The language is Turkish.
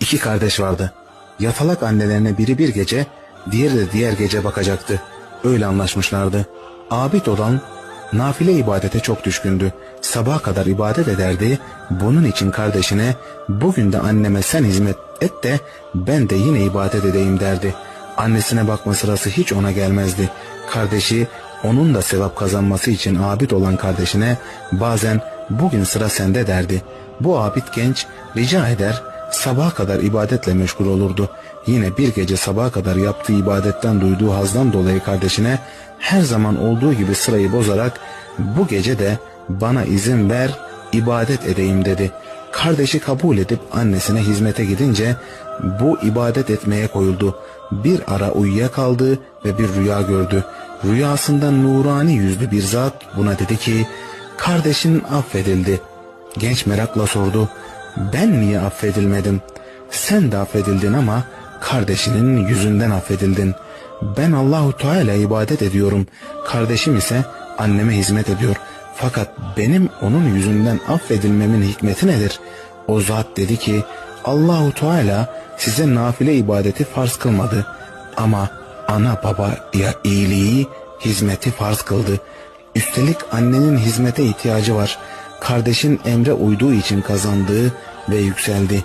İki kardeş vardı. Yatalak annelerine biri bir gece, diğeri de diğer gece bakacaktı. Öyle anlaşmışlardı. Abid olan nafile ibadete çok düşkündü. Sabaha kadar ibadet ederdi. Bunun için kardeşine bugün de anneme sen hizmet et de ben de yine ibadet edeyim derdi. Annesine bakma sırası hiç ona gelmezdi. Kardeşi onun da sevap kazanması için abid olan kardeşine bazen bugün sıra sende derdi. Bu abid genç rica eder sabaha kadar ibadetle meşgul olurdu. Yine bir gece sabaha kadar yaptığı ibadetten duyduğu hazdan dolayı kardeşine her zaman olduğu gibi sırayı bozarak bu gece de bana izin ver ibadet edeyim dedi. Kardeşi kabul edip annesine hizmete gidince bu ibadet etmeye koyuldu. Bir ara uyuyakaldı ve bir rüya gördü. Rüyasında nurani yüzlü bir zat buna dedi ki kardeşin affedildi. Genç merakla sordu. Ben niye affedilmedim? Sen de affedildin ama kardeşinin yüzünden affedildin. Ben Allahu Teala ibadet ediyorum. Kardeşim ise anneme hizmet ediyor. Fakat benim onun yüzünden affedilmemin hikmeti nedir? O zat dedi ki Allahu Teala size nafile ibadeti farz kılmadı ama ana babaya iyiliği, hizmeti farz kıldı. Üstelik annenin hizmete ihtiyacı var. Kardeşin emre uyduğu için kazandığı ve yükseldi.